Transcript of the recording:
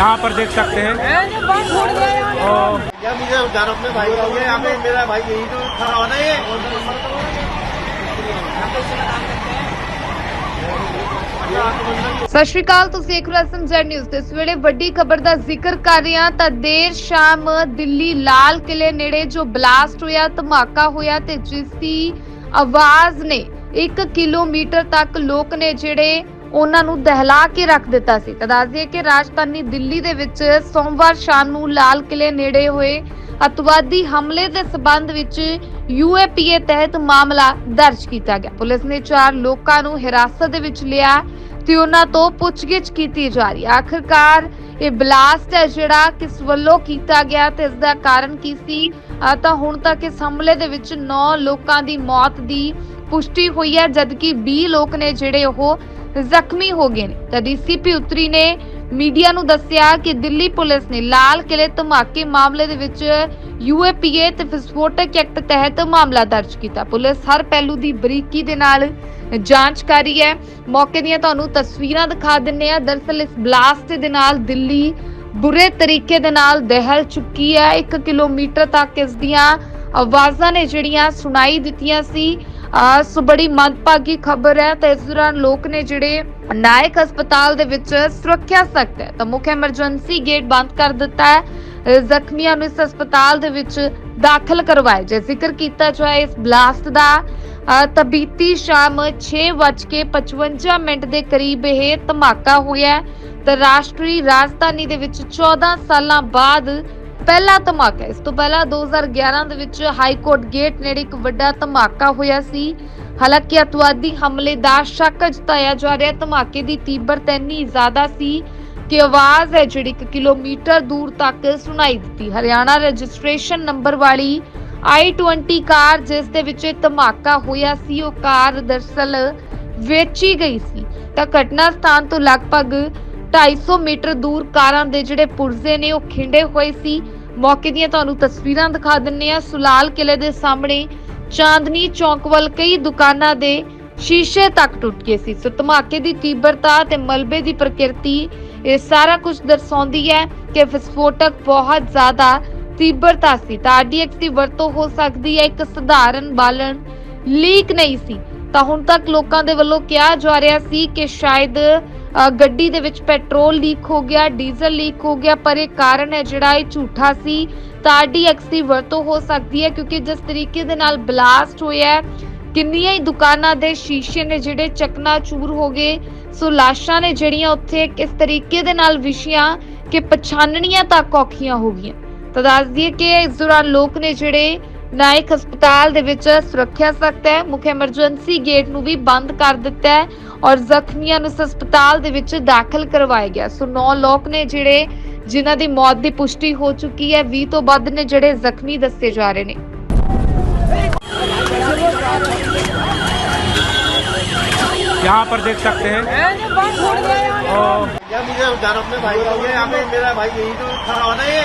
यहाँ पर देख सकते हैं और या मुझे उधर अपने भाई का हुआ यहाँ पे मेरा भाई यही तो खड़ा होना है ਸਤਿ ਸ਼੍ਰੀ ਅਕਾਲ ਤੁਸੀਂ ਦੇਖ ਰਹੇ ਹੋ ਐਸਐਮਜ਼ੈਡ ਨਿਊਜ਼ ਤੇ ਇਸ ਵੇਲੇ ਵੱਡੀ ਖਬਰ ਦਾ ਜ਼ਿਕਰ ਕਰ ਰਹੇ ਹਾਂ ਤਾਂ ਦੇਰ ਸ਼ਾਮ ਦਿੱਲੀ ਲਾਲ ਕਿਲੇ ਨੇੜੇ ਜੋ ਬਲਾਸਟ ਹੋਇਆ ਧਮਾਕਾ ਹੋਇਆ ਤੇ ਜਿਸ ਦੀ ਆਵਾਜ਼ ਨੇ 1 ਕਿਲੋਮੀਟਰ ਤੱਕ ਲੋਕ ਨੇ ਜਿਹੜੇ ਉਹਨਾਂ ਨੂੰ ਦਹਿਲਾ ਕੇ ਰੱਖ ਦਿੱਤਾ ਸੀ। ਤਾਂ ਦੱਸ ਦਈਏ ਕਿ ਰਾਜਧਾਨੀ ਦਿੱਲੀ ਦੇ ਵਿੱਚ ਸੋਮਵਾਰ ਸ਼ਾਮ ਨੂੰ ਲਾਲ ਕਿਲੇ ਨੇੜੇ ਹੋਏ ਅਤਵਾਦੀ ਹਮਲੇ ਦੇ ਸਬੰਧ ਵਿੱਚ ਯੂਏਪੀਏ ਤਹਿਤ ਮਾਮਲਾ ਦਰਜ ਕੀਤਾ ਗਿਆ। ਪੁਲਿਸ ਨੇ ਚਾਰ ਲੋਕਾਂ ਨੂੰ ਹਿਰਾਸਤ ਦੇ ਵਿੱਚ ਲਿਆ ਤੇ ਉਹਨਾਂ ਤੋਂ ਪੁੱਛਗਿੱਛ ਕੀਤੀ ਜਾ ਰਹੀ। ਹੈ ਆਖਿਰਕਾਰ ਇਹ ਬਲਾਸਟ ਹੈ ਜਿਹੜਾ ਕਿਸ ਵੱਲੋਂ ਕੀਤਾ ਗਿਆ ਤੇ ਇਸ ਦਾ ਕਾਰਨ ਕੀ ਸੀ? ਤਾਂ ਹੁਣ ਤੱਕ ਇਸ ਹਮਲੇ ਦੇ ਵਿੱਚ 9 ਲੋਕਾਂ ਦੀ ਮੌਤ ਦੀ ਪੁਸ਼ਟੀ ਹੋਈ ਹੈ, ਜਦਕਿ 20 ਲੋਕ ਨੇ ਜਿਹੜੇ ਉਹ ਜ਼ਖਮੀ ਹੋ ਗਏ ਨੇ। ਤਾਂ ਡੀਸੀਪੀ ਉੱਤਰੀ ਨੇ ਮੀਡੀਆ ਨੂੰ ਦੱਸਿਆ ਕਿ ਦਿੱਲੀ ਪੁਲਿਸ ਨੇ ਲਾਲ ਕਿਲੇ ਧਮਾਕੇ ਮਾਮਲੇ ਦੇ ਵਿੱਚ ਯੂਏਪੀਏ ਤੇ ਵਿਸਫੋਟਕ ਐਕਟ ਤਹਿਤ ਮਾਮਲਾ ਦਰਜ ਕੀਤਾ। ਪੁਲਿਸ ਹਰ ਪਹਿਲੂ ਦੀ ਬਰੀਕੀ ਦੇ ਨਾਲ ਜਾਂਚ ਕਰ ਰਹੀ ਹੈ। ਮੌਕੇ ਦੀਆਂ ਤੁਹਾਨੂੰ ਤਸਵੀਰਾਂ ਦਿਖਾ ਦਿੰਨੇ ਆ ਦਰਸਲ ਇਸ ਬਲਾਸਟ ਦੇ ਨਾਲ ਦਿੱਲੀ ਬੁਰੇ ਤਰੀਕੇ ਦੇ ਨਾਲ ਦਹਿਲ ਚੁੱਕੀ ਹੈ। 1 ਕਿਲੋਮੀਟਰ ਤੱਕ ਇਸ ਦੀਆਂ ਆਵਾਜ਼ਾਂ ਨੇ ਜਿਹੜੀਆਂ ਸੁਣਾਈ ਦਿੱਤੀਆਂ ਸੀ। ਅਹ ਸੋ ਬੜੀ ਮੰਦਭਾਗੀ ਖਬਰ ਹੈ ਤੇ ਇਸ ਦੌਰਾਨ ਲੋਕ ਨੇ ਜਿਹੜੇ ਨਾਇਕ ਹਸਪਤਾਲ ਦੇ ਵਿੱਚ ਸੁਰੱਖਿਆ ਸਖਤ ਹੈ, ਤਾਂ ਮੁੱਖ ਐਮਰਜੈਂਸੀ ਗੇਟ ਬੰਦ ਕਰ ਦਿੱਤਾ ਹੈ। ਜ਼ਖਮੀਆਂ ਨੂੰ ਇਸ ਹਸਪਤਾਲ ਦੇ ਵਿੱਚ ਦਾਖਲ ਕਰਵਾਇਆ ਜੇ ਜ਼ਿਕਰ ਕੀਤਾ ਜਾਏ ਇਸ ਬਲਾਸਟ ਦਾ। ਅਹ ਤਾਂ ਬੀਤੀ ਸ਼ਾਮ 6:55 ਮਿੰਟ ਦੇ ਕਰੀਬ ਇਹ ਧਮਾਕਾ ਹੋਇਆ ਤੇ ਰਾਸ਼ਟਰੀ ਰਾਜਧਾਨੀ ਦੇ ਵਿੱਚ 14 ਸਾਲਾਂ ਬਾਅਦ ਪਹਿਲਾ ਧਮਾਕਾ, ਇਸ ਤੋਂ ਪਹਿਲਾਂ 2011 ਦੇ ਵਿੱਚ ਹਾਈ ਕੋਰਟ ਗੇਟ ਨੇੜੇ ਇੱਕ ਵੱਡਾ ਧਮਾਕਾ ਹੋਇਆ ਸੀ। ਹਾਲਾਂਕਿ ਅਤਵਾਦੀ ਹਮਲੇ ਦਾ ਸ਼ੱਕ ਜਤਾਇਆ ਜਾ ਰਿਹਾ, ਧਮਾਕੇ ਦੀ ਤੀਬਰਤਾ ਇੰਨੀ ਜ਼ਿਆਦਾ ਸੀ ਕਿ ਆਵਾਜ਼ ਹੈ ਜਿਹੜੀ 1 ਕਿਲੋਮੀਟਰ ਦੂਰ ਤੱਕ ਸੁਣਾਈ ਦਿੱਤੀ। ਹਰਿਆਣਾ ਰਜਿਸਟ੍ਰੇਸ਼ਨ ਨੰਬਰ ਵਾਲੀ i20 ਕਾਰ ਜਿਸ ਦੇ ਵਿੱਚ ਇਹ ਧਮਾਕਾ ਹੋਇਆ ਸੀ, ਉਹ ਕਾਰ ਦਰਸਲ ਵੇਚੀ ਗਈ ਸੀ। ਤਾਂ ਘਟਨਾ ਸਥਾਨ ਤੋਂ ਲਗਭਗ 250 ਮੀਟਰ ਦੂਰ ਕਾਰਾਂ ਦੇ ਜਿਹੜੇ ਪੁਰਜ਼ੇ ਨੇ, ਉਹ ਖਿੰਡੇ ਹੋਏ ਸੀ। ਮੌਕੇ ਦੀਆਂ ਤੁਹਾਨੂੰ ਤਸਵੀਰਾਂ ਦਿਖਾ ਦਿੰਨੇ ਆ ਸੁਲਾਲ ਕਿਲੇ ਦੇ ਸਾਹਮਣੇ ਚਾਂਦਨੀ ਚੌਕ ਵੱਲ ਕਈ ਦੁਕਾਨਾਂ ਦੇ ਸ਼ੀਸ਼ੇ ਤੱਕ ਟੁੱਟ ਗਏ ਸੀ। ਸੋ ਧਮਾਕੇ ਦੀ ਤੀਬਰਤਾ ਤੇ ਮਲਬੇ ਦੀ ਪ੍ਰਕਿਰਤੀ ਇਹ ਸਾਰਾ ਕੁਝ ਦਰਸਾਉਂਦੀ ਹੈ ਕਿ ਵਿਸਫੋਟਕ ਬਹੁਤ ਜ਼ਿਆਦਾ ਤੀਬਰਤਾ ਸੀ। ਤਾਂ ਆਰਡੀਐਕਸ ਦੀ ਵਰਤੋਂ ਹੋ ਸਕਦੀ ਹੈ। ਇੱਕ ਸਧਾਰਨ ਬਾਲਣ ਲੀਕ ਨਹੀਂ ਸੀ। ਤਾਂ ਹੁਣ ਤੱਕ ਲੋਕਾਂ ਦੇ ਵੱਲੋਂ ਕਿਹਾ ਜਾ ਰਿਹਾ ਸੀ ਕਿ ਸ਼ਾਇਦ ਗੱਡੀ ਦੇ ਵਿੱਚ ਪੈਟਰੋਲ ਲੀਕ ਹੋ ਗਿਆ ਡੀਜ਼ਲ ਲੀਕ ਹੋ ਗਿਆ ਪਰ ਇਹ ਕਾਰਨ ਹੈ ਜਿਹੜਾ ਇਹ ਝੂਠਾ ਸੀ। ਤਾਂ ਆਰਡੀਐਕਸ ਦੀ ਵਰਤੋਂ ਹੋ ਸਕਦੀ ਹੈ ਕਿਉਂਕਿ ਜਿਸ ਤਰੀਕੇ ਦੇ ਨਾਲ ਬਲਾਸਟ ਹੋਇਆ ਹੈ, ਕਿੰਨੀਆਂ ਹੀ ਦੁਕਾਨਾਂ ਦੇ ਸ਼ੀਸ਼ੇ ਨੇ ਜਿਹੜੇ ਚਕਨਾ ਚੂਰ ਹੋ ਗਏ ਸੋ ਲਾਸ਼ਾਂ ਨੇ ਜਿਹੜੀਆਂ ਉੱਥੇ ਕਿਸ ਤਰੀਕੇ ਦੇ ਨਾਲ ਵਿਛੀਆਂ ਕਿ ਪਛਾਣਨੀਆਂ ਤੱਕ ਔਖੀਆਂ ਹੋ ਗਈਆਂ। ਤਾਂ ਦੱਸ ਦਈਏ ਕਿ ਇਸ ਦੌਰਾਨ ਲੋਕ ਨੇ ਜਿਹੜੇ ਨਾਇਕ ਹਸਪਤਾਲ ਦੇ ਵਿੱਚ ਸੁਰੱਖਿਆ ਸਖਤ ਹੈ ਮੁੱਖ ਐਮਰਜੈਂਸੀ ਗੇਟ ਨੂੰ ਵੀ ਬੰਦ ਕਰ ਦਿੱਤਾ ਹੈ ਔਰ ਜ਼ਖਮੀਆਂ ਨੂੰ ਇਸ ਹਸਪਤਾਲ ਦੇ ਵਿੱਚ ਦਾਖਲ ਕਰਵਾਇਆ ਗਿਆ ਸੋ 9 ਲੋਕ ਨੇ ਜਿਹੜੇ ਜਿਨ੍ਹਾਂ ਦੀ ਮੌਤ ਦੀ ਪੁਸ਼ਟੀ ਹੋ ਚੁੱਕੀ ਹੈ 20 ਤੋਂ ਵੱਧ ਨੇ ਜਿਹੜੇ ਜ਼ਖਮੀ ਦੱਸੇ ਜਾ ਰਹੇ ਨੇ यहाँ पर देख सकते हैं और या मुझे उधर अपने भाई का हुआ यहाँ पे मेरा भाई यही तो खड़ा होना है